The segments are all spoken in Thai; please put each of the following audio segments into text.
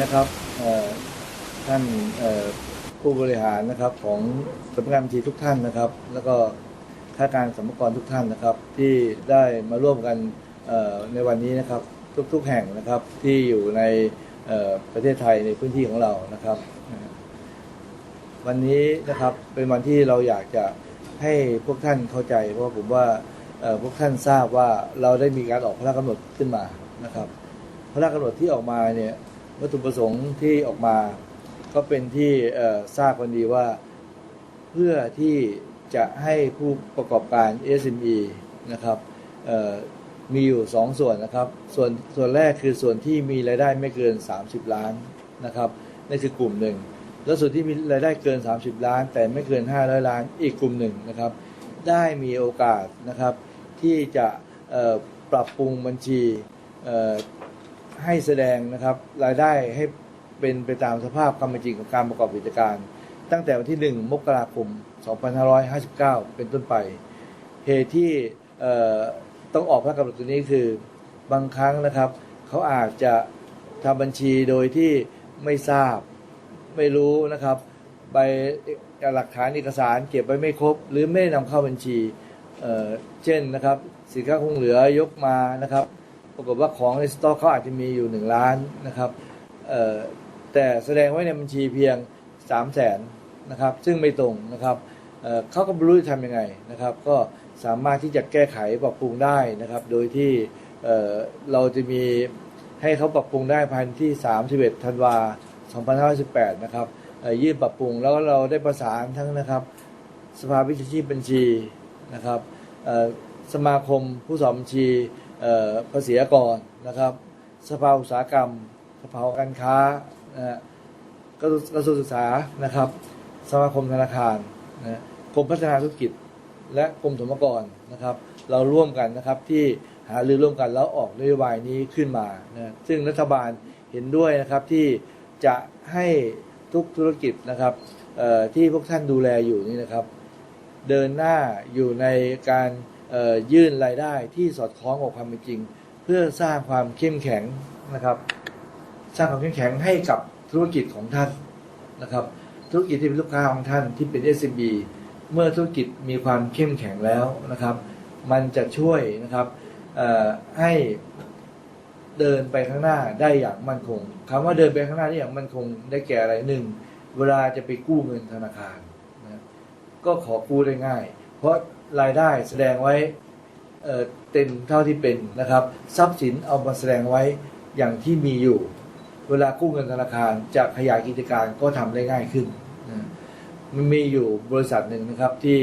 นะครับท่านผู้บริหารนะครับของสำนักงานบัญชีทุกท่านนะครับ แล้วก็ข้าการสรรพากรทุกท่านนะครับ ที่ได้มาร่วมกันในวันนี้นะครับทุกๆแห่งนะครับที่อยู่ในประเทศไทยในพื้นที่ของเรานะครับ วันนี้นะครับเป็นวันที่เราอยากจะให้พวกท่านเข้าใจ เพราะผมว่าพวกท่านทราบว่าเราได้มีการออกพระราชกำหนดขึ้นมานะครับ พระราชกำหนดที่ออกมาเนี่ย วัตถุประสงค์ที่ออกมา ก็เป็นที่ทราบกันดีว่า เพื่อที่จะให้ผู้ประกอบการ SME นะครับมีอยู่สองส่วนนะครับ ส่วนส่วนแรกคือส่วนที่มีรายได้ไม่เกิน 30 ล้านนะครับนั่นคือกลุ่มหนึ่ง แล้วส่วนที่มีรายได้เกิน 30 ล้าน แต่ไม่เกิน 500 ล้านอีกกลุ่มหนึ่งนะครับ ได้มีโอกาสนะครับที่จะปรับปรุงบัญชี ให้แสดงนะครับรายได้ให้เป็นไปตามสภาพความเป็นจริงของการประกอบกิจการ ตั้งแต่วันที่ 1 มกราคม 2559 เป็นต้นไป เหตุที่ต้องออกพระกำหนดตัวนี้คือบางครั้งนะครับ เขาอาจจะทำบัญชีโดยที่ไม่ทราบไม่รู้นะครับใบหลักฐานเอกสารเก็บไว้ไม่ครบ หรือไม่นำเข้าบัญชีเเช่นนะครับ สินค้าคงเหลือยกมานะครับ ปรากฏว่าของในสต็อกเขาอาจจะมีอยู่1ล้านนะครับแต่แสดงไว้ในบัญชีเพียง3 0 0แสนนะครับ ซึ่งไม่ตรงนะครับเขาก็ไม่รู้จะทำยังไงนะครับ ก็สามารถที่จะแก้ไขปรับปรุงได้นะครับ โดยที่เเราจะมีให้เขาปรับปรุงได้ภายในที่ 31 ธันวา 2518 นะครับยื่นปรับปรุงแล้วเราได้ประสานทั้งนะครับสภาวิชาชีพบัญชีนะครับสมาคมผู้สอบบัญชี ภาษีอากรนะครับ สภาอุตสาหกรรม สภาการค้านะฮะกระทรวงศึกษานะครับ สมาคมธนาคารนะกรมพัฒนาธุรกิจ และกรมสรรพากรนะครับ เราร่วมกันนะครับที่หารือร่วมกันแล้วออกนโยบายนี้ขึ้นมานะซึ่งรัฐบาลเห็นด้วยนะครับที่จะให้ทุกธุรกิจนะครับที่พวกท่านดูแลอยู่นี่นะครับ เดินหน้าอยู่ในการ ยื่นรายได้ที่สอดคล้องกับความเป็นจริง เพื่อสร้างความเข้มแข็งนะครับ สร้างความเข้มแข็งให้กับธุรกิจของท่านนะครับ ธุรกิจที่เป็นลูกค้าของท่านที่เป็น SMB เมื่อธุรกิจมีความเข้มแข็งแล้วนะครับ มันจะช่วยนะครับให้เดินไปข้างหน้าได้อย่างมั่นคงคำว่าเดินไปข้างหน้าได้อย่างมั่นคงได้แก่อะไรหนึ่งเวลาจะไปกู้เงินธนาคารนะก็ขอกู้ได้ง่าย เพราะ รายได้แสดงไว้เต็มเท่าที่เป็นนะครับ ทรัพย์สินเอามาแสดงไว้อย่างที่มีอยู่ เวลากู้เงินธนาคารจะขยายกิจการก็ทำได้ง่ายขึ้นนะมันมีอยู่บริษัทหนึ่งนะครับที่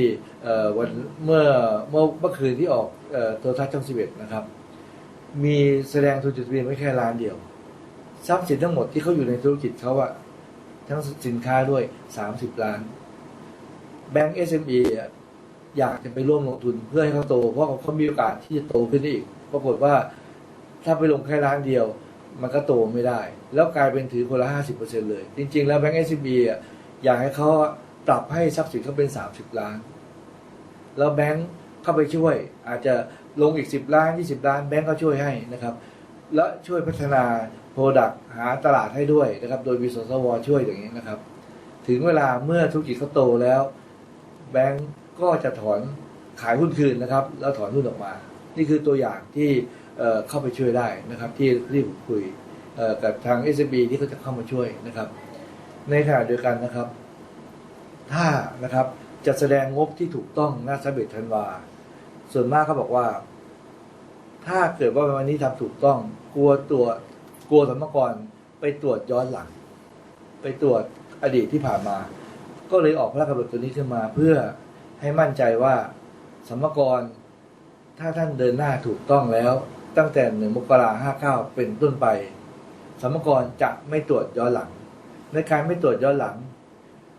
วันเมื่อเมื่อเมื่อคืนที่ออกโทรทัศน์ช่องสิบเอ็ดนะครับ มีแสดงทุนจดทะเบียนไว้แค่ล้านเดียว ทรัพย์สินทั้งหมดที่เขาอยู่ในธุรกิจเขาอะทั้งสินค้าด้วย30ล้าน แบงก์ SME อะอ อยากจะไปร่วมลงทุนเพื่อให้เขาโต เพราะเขามีโอกาสที่จะโตขึ้นได้อีกปรากฏว่า ถ้าไปลงแค่ล้านเดียว มันก็โตไม่ได้ แล้วกลายเป็นถือคนละ50%เปอร์เซ็นเลย จริง ๆ แล้วแบงก์ SME อะอยากให้เขาปรับให้ทรัพย์สินเขาเป็น30ล้าน แล้วแบงค์เข้าไปช่วย อาจจะลงอีก10ล้าน20ล้านแบงค์ก็ช่วยให้นะครับ และช่วยพัฒนาโปรดักต์หาตลาดให้ด้วยนะครับ โดยมีสสวช่วยอย่างนี้นะครับ ถึงเวลาเมื่อธุรกิจเขาโตแล้ว แบงก์ ก็จะถอนขายหุ้นคืนนะครับ แล้วถอนหุ้นออกมา นี่คือตัวอย่างที่เข้าไปช่วยได้นะครับ ที่ที่ผมคุยเอ่อกับทาง s อ b ที่เขาจะเข้ามาช่วยนะครับ ในขณะเดียวกันนะครับ ถ้านะครับจะแสดงงบที่ถูกต้องหน้าสเบ็ดธันวา ส่วนมากเขาบอกว่า ถ้าเกิดว่าวันนี้ทำถูกต้อง กลัวตัวจกลัวสมกรไปตรวจย้อนหลัง ไปตรวจอดีตที่ผ่านมา ก็เลยออกพระราชกำหนดตัวนี้ขึ้นมาเพื่อ ให้มั่นใจว่าสมกร ถ้าท่านเดินหน้าถูกต้องแล้ว ตั้งแต่หนึ่งมกราห้าเก้าเป็นต้นไป สมกรจะไม่ตรวจย้อนหลัง ในการไม่ตรวจย้อนหลัง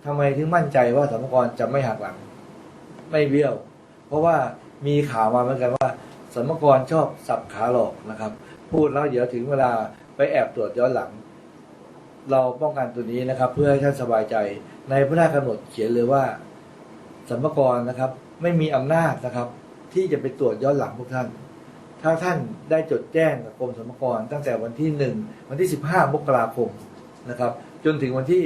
ทำไมถึงมั่นใจว่าสมกรจะไม่หักหลัง ไม่เบี้ยว เพราะว่ามีข่าวมาเหมือนกันว่า สมกรชอบสับขาหลอกนะครับ พูดแล้วเดี๋ยวถึงเวลาไปแอบตรวจย้อนหลัง เราป้องกันตัวนี้นะครับ เพื่อให้ท่านสบายใจในพระราชกำหนดเขียนเลยว่า สมกรนะครับ ไม่มีอำนาจนะครับ ที่จะไปตรวจย้อนหลังพวกท่าน ถ้าท่านได้จดแจ้งกับกรมสรรพากรตั้งแต่วันที่หนึ่งวันที่สิบห้ามกราคมนะครับ จนถึงวันที่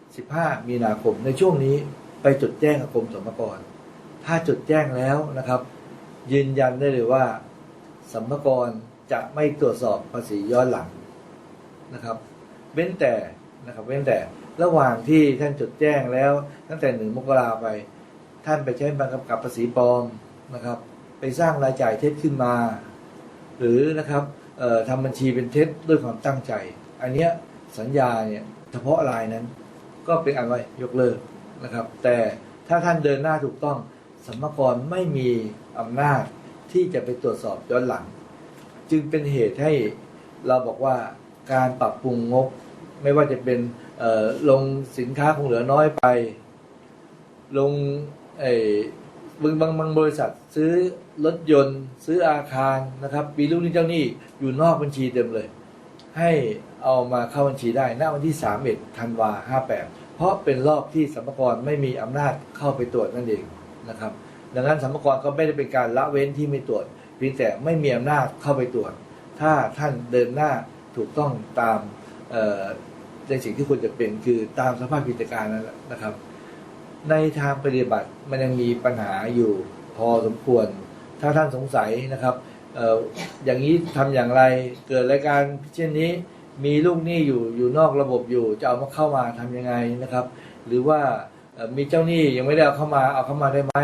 15มีนาคม ในช่วงนี้ไปจดแจ้งกับกรมสรรพากร ถ้าจดแจ้งแล้วนะครับ ยืนยันได้เลยว่าสัมภากรจะไม่ตรวจสอบภาษีย้อนหลังนะครับเว้นแต่นะครับเว้นแต่ระหว่างที่ท่านจดแจ้งแล้วตั้งแต่หนึ่งมกราไป ท่านไปใช้บังกำกับภาษีปลอมนะครับ ไปสร้างรายจ่ายเท็จขึ้นมา หรือนะครับเอ่อทำบัญชีเป็นเท็จด้วยความตั้งใจ อันเนี้ยสัญญาเนี่ยเฉพาะรายนั้น ก็เป็นอันว่ายกเลิกนะครับ แต่ถ้าท่านเดินหน้าถูกต้องสมภากรไม่มีอำนาจที่จะไปตรวจสอบย้อนหลัง จึงเป็นเหตุให้เราบอกว่าการปรับปรุงงบ ไม่ว่าจะเป็นลงสินค้าคงเหลือน้อยไป ลง ไอ้บางบางบางบริษัทซื้อรถยนต์ ซื้ออาคารนะครับมีลูกหนี้เจ้าหนี้อยู่นอกบัญชีเต็มเลย ให้เอามาเข้าบัญชีได้ณวันที่31ธันวา58เพราะเป็นรอบที่สัมภากรไม่มีอำนาจเข้าไปตรวจนั่นเองนะครับ ดังนั้นสัมภากรก็ไม่ได้เป็นการละเว้นที่ไม่ตรวจเพียงแต่ไม่มีอำนาจเข้าไปตรวจ ถ้าท่านเดินหน้าถูกต้องตามในสิ่งที่ควรจะเป็นคือตามสภาพกิจการนั้นแหละนะครับ ในทางปฏิบัติมันยังมีปัญหาอยู่พอสมควร ถ้าท่านสงสัยนะครับอออย่างนี้ทำอย่างไรเกิดรายการเช่นนี้มีลูกหนี้อยู่อยู่นอกระบบอยู่จะเอามาเข้ามาทำยังไงนะครับ หรือว่ามีเจ้าหนี้ยังไม่ได้เอาเข้ามาเอาเข้ามาได้ไหม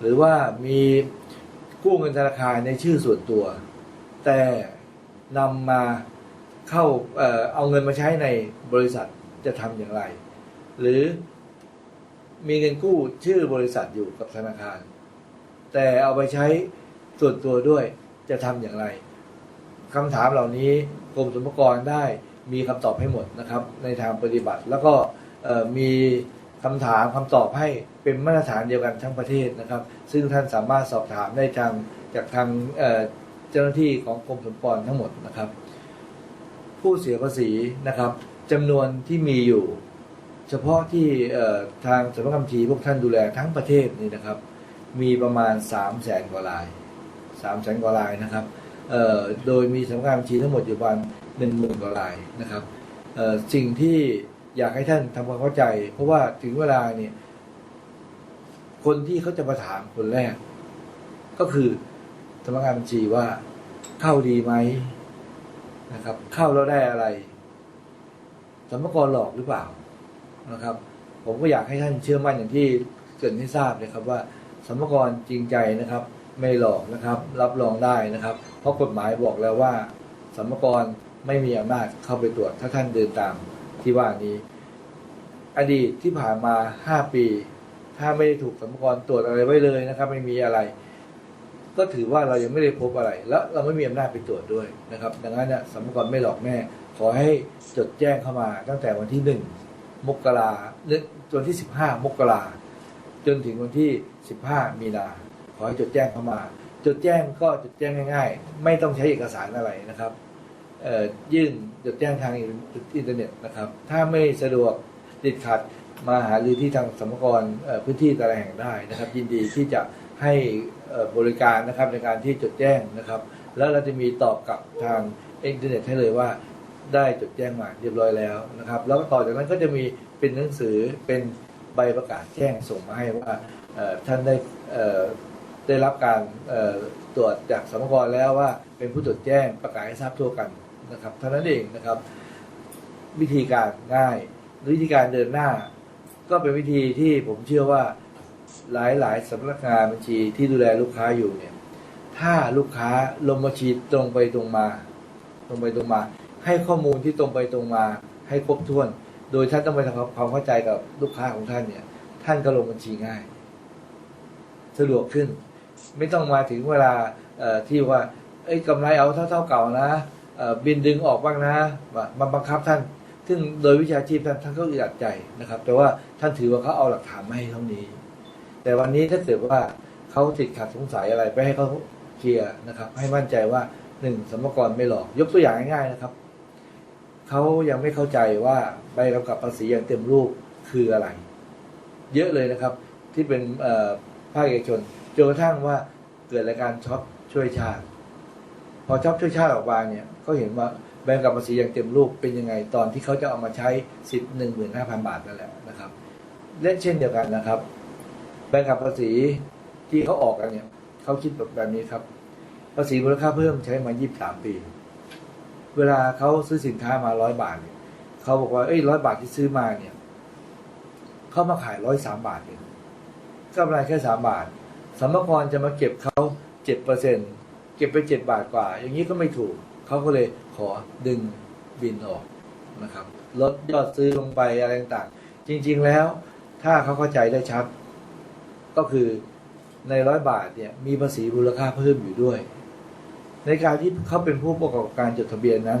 หรือว่ามีกู้เงินธนาคารในชื่อส่วนตัว แต่นำมาเข้าเออเอาเงินมาใช้ในบริษัทจะทำอย่างไร หรือ มีเงินกู้ชื่อบริษัทอยู่กับธนาคาร แต่เอาไปใช้ส่วนตัวด้วยจะทำอย่างไรคำถามเหล่านี้กรมสรรพากรได้มีคำตอบให้หมดนะครับ ในทางปฏิบัติ แล้วก็มีคำถามคำตอบให้เป็นมาตรฐานเดียวกันทั้งประเทศนะครับ ซึ่งท่านสามารถสอบถามได้ทางจากทางเอ่อเจ้าหน้าที่ของกรมสรรพากรทั้งหมดนะครับ ผู้เสียภาษีนะครับจำนวนที่มีอยู่ เฉพาะที่ทางสำนักงานบัญชีพวกท่านดูแลทั้งประเทศนี่นะครับ มีประมาณ3 0 0แสนกว่าราย3 0 0แสนกว่ารายนะครับโดยมีสำนักงานบัญชีทั้งหมดอยู่ประมาณหนึ่งหมื่นกว่ารายนะครับสิ่งที่อยากให้ท่านทำความเข้าใจ เพราะว่าถึงเวลาเนี่ยคนที่เขาจะมาถามคนแรก ก็คือสำนักงานบัญชีว่าเข้าดีไหมนะครับ เข้าแล้วได้อะไรสมภากรหลอกหรือเปล่า นะครับ ผมก็อยากให้ท่านเชื่อมั่นอย่างที่เกิดให้ทราบเลยครับว่าสมภากรจริงใจนะครับ ไม่หลอกนะครับ รับรองได้นะครับ เพราะกฎหมายบอกแล้วว่าสมภากรไม่มีอำนาจเข้าไปตรวจถ้าท่านเดินตามที่ว่านี้ อดีตที่ผ่านมา 5 ปี ถ้าไม่ได้ถูกสมภากรตรวจอะไรไว้เลยนะครับ ไม่มีอะไร ก็ถือว่าเรายังไม่ได้พบอะไร แล้วเราไม่มีอำนาจไปตรวจด้วยนะครับ ดังนั้นเนี่ยสมภากรไม่หลอกแน่ขอให้จดแจ้งเข้ามาตั้งแต่วันที่หนึ่ง มกราเดือนวันที่ 15 มกราจนถึงวันที่ 15 มีนาขอให้จดแจ้งเข้ามา จดแจ้งก็จดแจ้งง่าย ๆ ไม่ต้องใช้เอกสารอะไรนะครับยื่นจดแจ้งทางอินเทอร์เน็ตนะครับ ถ้าไม่สะดวกติดขัดมาหารือที่ทางสมกรพื้นที่แต่ละแห่งได้นะครับ ยินดีที่จะให้บริการนะครับในการที่จดแจ้งนะครับ แล้วเราจะมีตอบกลับทางอินเทอร์เน็ตให้เลยว่า ได้จดแจ้งมาเรียบร้อยแล้วนะครับ แล้วก็ต่อจากนั้นก็จะมีเป็นหนังสือเป็นใบประกาศแจ้งส่งมาให้ว่าท่านได้ได้รับการตรวจจากสมกรแล้วว่าเป็นผู้ตรวจแจ้งประกาศให้ทราบทั่วกันนะครับเท่านั้นเองนะครับ วิธีการง่ายวิธีการเดินหน้า ก็เป็นวิธีที่ผมเชื่อว่าหลายหลายสำนักงานบัญชีที่ดูแลลูกค้าอยู่เนี่ย ถ้าลูกค้าลงบัญชีตรงไปตรงมา ตรงไปตรงมา ให้ข้อมูลที่ตรงไปตรงมาให้ครบถ้วน โดยท่านต้องไปทำความเข้าใจกับลูกค้าของท่านเนี่ย ท่านก็ลงบัญชีง่าย สะดวกขึ้น ไม่ต้องมาถึงเวลาที่ว่า เอ้ยกำไรเอาเท่าเท่าเก่านะบินดึงออกบ้างนะมาบังคับท่าน ซึ่งโดยวิชาชีพท่านท่านก็อึดอัดใจนะครับ แต่ว่าท่านถือว่าเขาเอาหลักฐานมาให้เท่านี้ แต่วันนี้ถ้าเกิดว่าเขาติดขัดสงสัยอะไรไปให้เขาเคลียร์นะครับ ให้มั่นใจว่าหนึ่งสมกรไม่หลอก ยกตัวอย่างง่ายๆนะครับ เขายังไม่เข้าใจว่าใบกำกับภาษีอย่างเต็มรูปคืออะไร เยอะเลยนะครับ ที่เป็นภาคเอกชนจนกระทั่งว่าเกิดรายการช็อปช่วยชาติ พอช็อปช่วยชาติออกมาเนี่ยเขาเห็นว่าใบกำกับภาษีอย่างเต็มรูปเป็นยังไงตอนที่เขาจะเอามาใช้สิทธิ์หนึ่งหมื่นห้าพันบาทนั่นแหละนะครับเล่นเช่นเดียวกันนะครับใบกำกับภาษีที่เขาออกกันเนี่ยเขาคิดแบบแบบนี้ครับ ภาษีมูลค่าเพิ่มใช้มา 23 ปี เวลาเขาซื้อสินค้ามาร้อยบาทเนี่ยเขาบอกว่าเอ้ยร้อยบาทที่ซื้อมาเนี่ยเขามาขายร้อยสามบาทเองกำไรแค่สามบาทสมมกรจะมาเก็บเขาเจ็ดเปอร์เซ็นเก็บไปเจ็ดบาทกว่า อย่างนี้ก็ไม่ถูกเขาก็เลยขอดึงบินออกนะครับลดยอดซื้อลงไปอะไรต่างๆ จริง ๆแล้วถ้าเขาเข้าใจได้ชัด ก็คือในร้อยบาทเนี่ยมีภาษีมูลค่าเพิ่มอยู่ด้วย ในการที่เขาเป็นผู้ประกอบการจดทะเบียนนั้น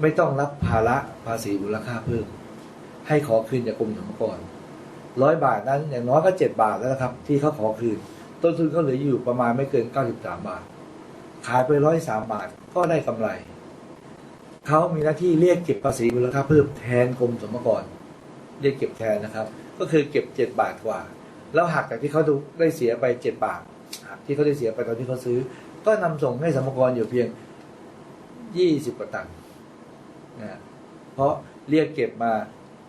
ไม่ต้องรับภาระภาษีมูลค่าเพิ่ม ให้ขอคืนจากกรมสรรพากรร้อยบาทนั้นอย่างน้อยก็เจ็ดบาทแล้วนะครับ ที่เขาขอคืน ต้นทุนเขาเหลืออยู่ประมาณไม่เกินเก้าสิบสามบาท ขายไปร้อยสามบาทก็ได้กำไร เขามีหน้าที่เรียกเก็บภาษีมูลค่าเพิ่มแทนกรมสรรพากรเรียกเก็บแทนนะครับ ก็คือเก็บเจ็ดบาทกว่า แล้วหักจากที่เขาได้เสียไปเจ็ดบาทหักที่เขาได้เสียไปตอนที่เขาซื้อ ก็นำส่งให้สรรพากรอยู่เพียงยี่สิบกว่าตังค์นะเพราะเรียกเก็บมา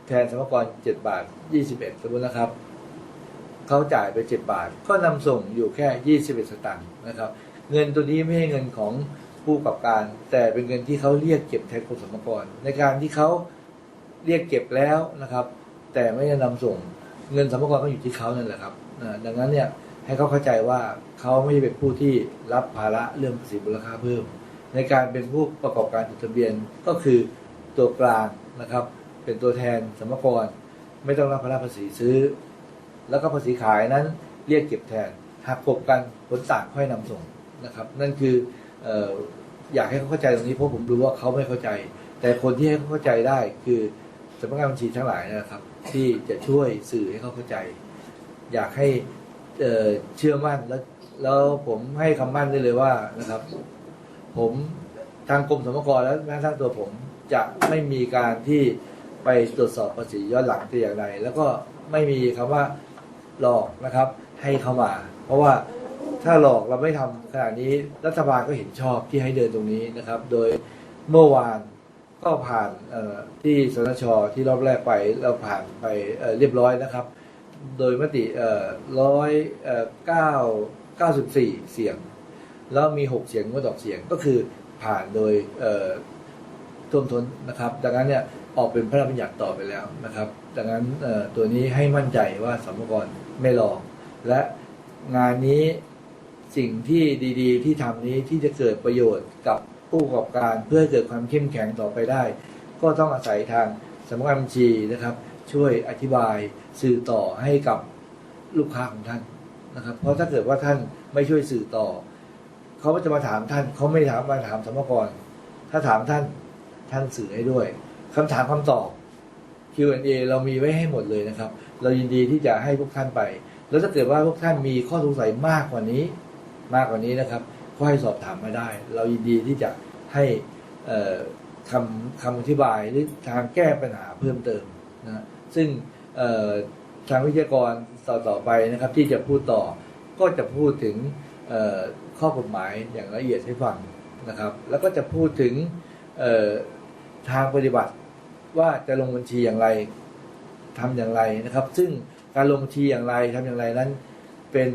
แทนสรรพากรเจ็ดบาทยี่สิบเอ็ดสมมตินะครับ เขาจ่ายไปเจ็ดบาท ก็นำส่งอยู่แค่ยี่สิบเอ็ดสตางค์นะครับ เงินตัวนี้ไม่ใช่เงินของผู้ประกอบการ แต่เป็นเงินที่เขาเรียกเก็บแทนกรมสรรพากรในการที่เขาเรียกเก็บแล้วนะครับ แต่ไม่ได้นำส่งเงินสรรพากรก็อยู่ที่เขานั่นแหละครับดังนั้นเนี่ย ให้เขาเข้าใจว่าเขาไม่ได้เป็นผู้ที่รับภาระเรื่องภาษีมูลค่าเพิ่ม ในการเป็นผู้ประกอบการจดทะเบียนก็คือตัวกลางนะครับ เป็นตัวแทนสรรพากรไม่ต้องรับภาระภาษีซื้อ แล้วก็ภาษีขายนั้นเรียกเก็บแทนหากกบกันผลต่างค่อยนำส่งนะครับ นั่นคือเอ่ออยากให้เขาเข้าใจตรงนี้เพราะผมรู้ว่าเขาไม่เข้าใจ แต่คนที่ให้เขาเข้าใจได้คือสำนักงานบัญชีทั้งหลายนะครับ ที่จะช่วยสื่อให้เขาเข้าใจ อยากให้ เอ่อเชื่อมั่นแล้วแล้วผมให้คำมั่นได้เลยว่านะครับ ผมทางกรมสรรพากรและแม้กระทั่งตัวผมจะไม่มีการที่ไปตรวจสอบภาษีย้อนหลังแต่อย่างใดแล้วก็ไม่มีคำว่าหลอกนะครับ ให้เข้ามา เพราะว่าถ้าหลอกเราไม่ทำขนาดนี้รัฐบาลก็เห็นชอบที่ให้เดินตรงนี้นะครับ โดยเมื่อวานก็ผ่านเอ่อที่สนชที่รอบแรกไปเราผ่านไปเอ่อเรียบร้อยนะครับ โดยมติร้อยเก้าเก้าสิบสี่เสียง แล้วมีหกเสียงงดออกเสียงก็คือผ่านโดยท่วมท้นนะครับ ดังนั้นเนี่ยออกเป็นพระราชบัญญัติต่อไปแล้วนะครับ ดังนั้นตัวนี้ให้มั่นใจว่าสมกรไม่หลอกและงานนี้สิ่งที่ดีๆ ที่ทำนี้ที่จะเกิดประโยชน์กับผู้ประกอบการเพื่อเกิดความเข้มแข็งต่อไปได้ ก็ต้องอาศัยทางสำนักงานบัญชีนะครับ ช่วยอธิบายสื่อต่อให้กับลูกค้าของท่านนะครับ เพราะถ้าเกิดว่าท่านไม่ช่วยสื่อต่อ เขาจะมาถามท่าน เขาไม่ถามมาถามสมกร ถ้าถามท่านท่านสื่อให้ด้วยคำถามคำตอบ Q&A เรามีไว้ให้หมดเลยนะครับ เรายินดีที่จะให้พวกท่านไป แล้วถ้าเกิดว่าพวกท่านมีข้อสงสัยมากกว่านี้ มากกว่านี้นะครับก็ให้สอบถามมาได้ เรายินดีที่จะให้คำคำอธิบายหรือทางแก้ปัญหาเพิ่มเติมนะ ซึ่งทางวิทยากรต่อต่อไปนะครับ ที่จะพูดต่อก็จะพูดถึงข้อกฎหมายอย่างละเอียดให้ฟังนะครับ แล้วก็จะพูดถึงทางปฏิบัติว่าจะลงบัญชีอย่างไรทำอย่างไรนะครับ ซึ่งการลงบัญชีอย่างไรทำอย่างไรนั้น เป็น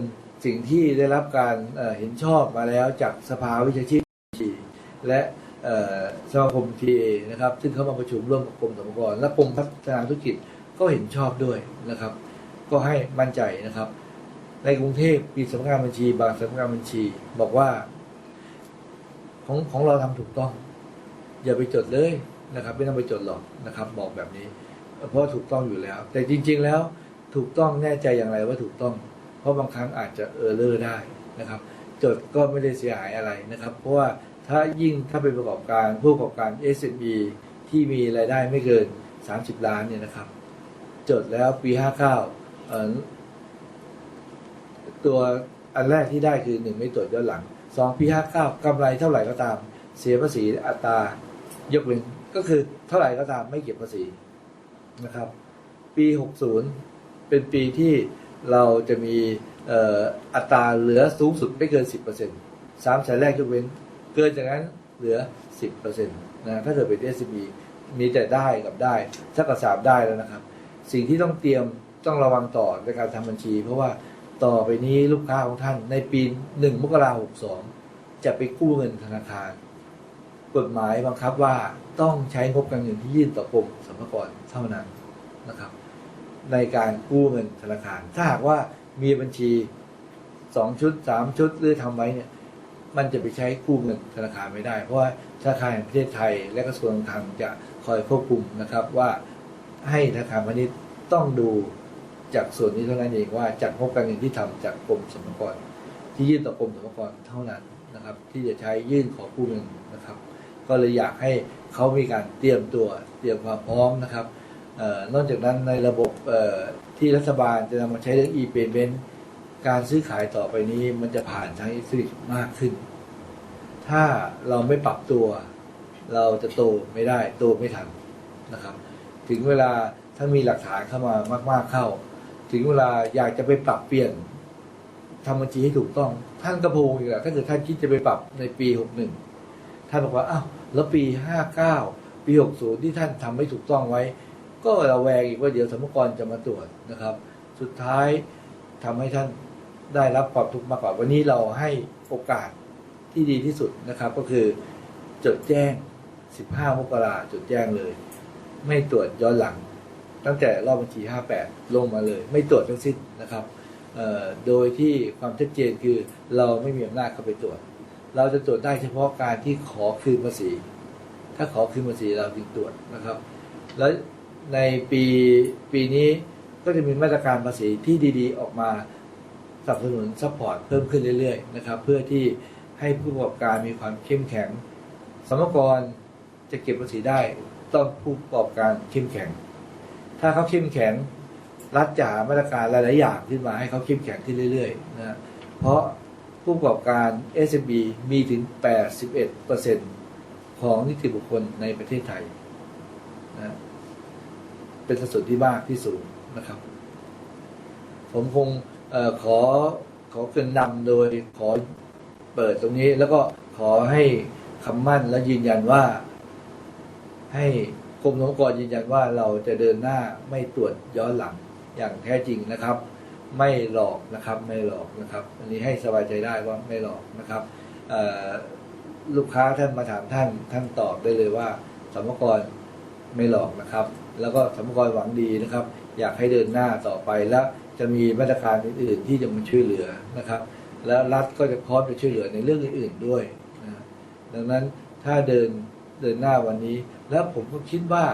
สิ่งที่ได้รับการเเห็นชอบมาแล้วจากสภาวิชาชีพบัญชี และสมาคมทีเอนะครับ ซึ่งเขามาประชุมร่วมกับกรมสรรพากรและกรมพัฒนาธุรกิจ ก็เห็นชอบด้วยนะครับ ก็ให้มั่นใจนะครับ ในกรุงเทพปีสำนักงานบัญชี บางสำนักงานบัญชี บอกว่า ของของเราทำถูกต้อง อย่าไปจดเลยนะครับ ไม่ต้องไปจดหรอกนะครับ บอกแบบนี้ เพราะถูกต้องอยู่แล้ว แต่จริง ๆ แล้วถูกต้องแน่ใจอย่างไรว่าถูกต้อง เพราะบางครั้งอาจจะเออร์เลอร์ได้นะครับจดก็ไม่ได้เสียหายอะไรนะครับ เพราะว่าถ้ายิ่งถ้าเป็นประกอบการผู้ประกอบการ SME ที่มีรายได้ไม่เกิน 30 ล้านเนี่ยนะครับ จดแล้วปี59เอ่อตัวอันแรกที่ได้คือ1ไม่ตรวจย้อนหลัง2ปี59กำไรเท่าไหร่ก็ตาม เสียภาษีอัตรายกเว้นก็คือเท่าไหร่ก็ตามไม่เก็บภาษีนะครับ ปี60เป็นปีที่เราจะมีอัตราเหลือสูงสุดไม่เกิน10%สามแสนแรกยกเว้น เกินจากนั้นเหลือ10%นต์นะถ้าเกิดเป็น SME มีแต่ได้กับได้ถ้ากับสามได้แล้วนะครับ สิ่งที่ต้องเตรียมต้องระวังต่อในการทำบัญชี เพราะว่าต่อไปนี้ลูกค้าของท่านในปีหนึ่งมกราหกสองจะไปกู้เงินธนาคาร กฎหมายบังคับว่าต้องใช้งบการเงินที่ยื่นต่อกรมสรรพากรเท่านั้นนะครับ ในการกู้เงินธนาคาร ถ้าหากว่ามีบัญชีสองชุดสามชุดหรือทำไว้เนี่ย มันจะไปใช้กู้เงินธนาคารไม่ได้ เพราะว่าธนาคารแห่งประเทศไทยและกระทรวงการคลังจะคอยควบคุมนะครับว่า ให้ธนาคารพาณิชย์ต้องดูจากส่วนนี้เท่านั้นเองว่าจากงบการเงินที่ทำจากกรมสรรพากรที่ยื่นต่อกรมสรรพากรเท่านั้นนะครับ ที่จะใช้ยื่นขอกู้เงินนะครับ ก็เลยอยากให้เขามีการเตรียมตัวเตรียมความพร้อมนะครับออนอกจากนั้นในระบบที่รัฐบาลจะนำมาใช้เรื่อง e-payment การซื้อขายต่อไปนี้มันจะผ่านทางอิเล็กทรอนิกส์มากขึ้น ถ้าเราไม่ปรับตัว เราจะโตไม่ได้โตไม่ทันนะครับ ถึงเวลาถ้ามีหลักฐานเข้ามามาก ๆเข้า ถึงเวลาอยากจะไปปรับเปลี่ยนทำบัญชีให้ถูกต้อง ท่านกระพงอีกแหละถ้าเกิดท่านคิดจะไปปรับในปีหกหนึ่งท่านบอกว่าอ้าวแล้วปีห้าเก้าปีหกศูนย์ที่ท่านทำไม่ถูกต้องไว้ ก็ระแวงอีกว่าเดี๋ยวสรรพากรจะมาตรวจนะครับ สุดท้ายทำให้ท่านได้รับความทุกข์มากกว่าวันนี้เราให้โอกาสที่ดีที่สุดนะครับ ก็คือจดแจ้ง 15 มกราจดแจ้งเลย ไม่ตรวจย้อนหลัง ตั้งแต่รอบบัญชี 58 ลงมาเลย ไม่ตรวจทั้งสิ้นนะครับโดยที่ความชัดเจนคือเราไม่มีอำนาจเข้าไปตรวจ เราจะตรวจได้เฉพาะการที่ขอคืนภาษี ถ้าขอคืนภาษีเราจึงตรวจนะครับ แล้วในปีปีนี้ก็จะมีมาตรการภาษีที่ดีๆ ออกมาสนับสนุนซัพพอร์ตเพิ่มขึ้นเรื่อยๆนะครับ เพื่อที่ให้ผู้ประกอบการมีความเข้มแข็งสมกรจะเก็บภาษีได้ ต้องผู้ประกอบการเข้มแข็ง ถ้าเขาเข้มแข็ง รัฐจะหามาตรการหลายๆอย่างขึ้นมาให้เขาเข้มแข็งขึ้นเรื่อยๆนะเพราะผู้ประกอบการ SMB มีถึง 81%ของนิติบุคคลในประเทศไทยนะเป็นสัดส่วนที่มากที่สูงนะครับ ผมคงออขอขอเกินนำโดยขอเปิดตรงนี้แล้วก็ขอให้คำมั่นและยืนยันว่า ให้กรมสรรพากรยืนยันว่าเราจะเดินหน้าไม่ตรวจย้อนหลังอย่างแท้จริงนะครับ ไม่หลอกนะครับไม่หลอกนะครับ อันนี้ให้สบายใจได้ว่าไม่หลอกนะครับลูกค้าท่านมาถามท่านท่านตอบได้เลยว่าสรรพากรไม่หลอกนะครับ แล้วก็สรรพากรหวังดีนะครับ อยากให้เดินหน้าต่อไปและจะมีมาตรการอื่น ๆ ที่จะมาช่วยเหลือนะครับ แล้วรัฐก็จะพร้อมจะช่วยเหลือในเรื่องอื่น ๆด้วยนะดังนั้นถ้าเดินเดินหน้าวันนี้ แล้วผมก็คิดว่า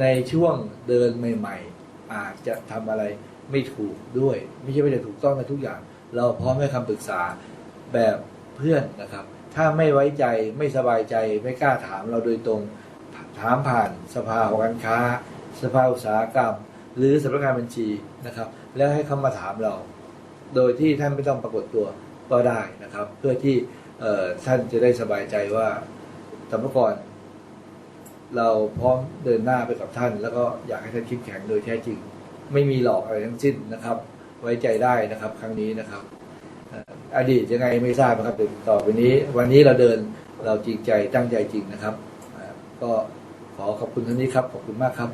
ในช่วงเดินใหม่ ๆ อาจจะทำอะไรไม่ถูกด้วย ไม่ใช่ไม่ได้ถูกต้องในทุกอย่าง เราพร้อมให้คำปรึกษาแบบเพื่อนนะครับ ถ้าไม่ไว้ใจไม่สบายใจไม่กล้าถามเราโดยตรง ถามผ่านสภาหอการค้า สภาอุตสาหกรรม หรือสำนักงานบัญชีนะครับ แล้วให้เขามาถามเรา โดยที่ท่านไม่ต้องปรากฏตัวก็ได้นะครับ เพื่อที่ท่านจะได้สบายใจว่าสรรพากร เราพร้อมเดินหน้าไปกับท่าน แล้วก็อยากให้ท่านเข้มแข็งโดยแท้จริง ไม่มีหลอกอะไรทั้งสิ้นนะครับ ไว้ใจได้นะครับ ครั้งนี้นะครับ อดีตยังไงไม่ทราบนะครับแต่ต่อไปนี้ วันนี้เราเดินเราจริงใจตั้งใจจริงนะครับ ก็ขอขอบคุณท่านนี้ครับ ขอบคุณมากครับ